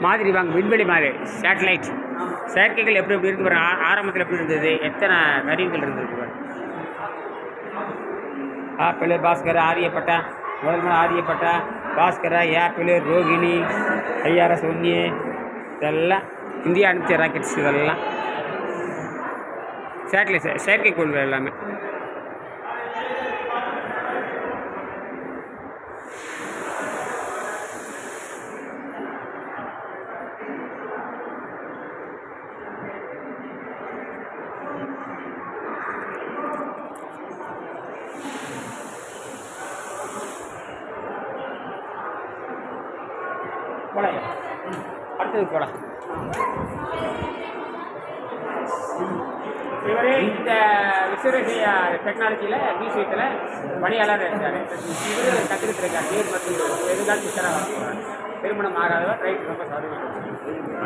மாதிரி வாங்க விண்வெளி மாதிரி சேட்டலைட் செயற்கைகள் எப்படி எப்படி இருக்கு பாருங்க ஆரம்பத்தில் எப்படி இருந்தது எத்தனை கருவிகள் இருந்திருக்கு பாருங்க ஆப்பிள் பாஸ்கர் ஆரியப்பட்டா முதல் முதல் ஆரியப்பட்டா பாஸ்கரா ஆப்பிள் ரோகிணி ஐஆர்எஸ் ஒன்னி இதெல்லாம் இந்தியா அனுப்பிச்ச ராக்கெட்ஸ் இதெல்லாம். சேட்டலைட் செயற்கைக்கோள்கள் எல்லாமே. போலாம் அடுத்தது போலாம் இவர் இந்த விசுவரேசிய டெக்னாலஜியில் விஷயத்தில் பணியாளர் இருக்கார். இவர் கற்றுக்கிட்டு இருக்கார். நீர் மற்றும் எதிர்கால டீச்சராக திருமணம் ஆகாதவர் ரைட் ரொம்ப சௌகரியமாக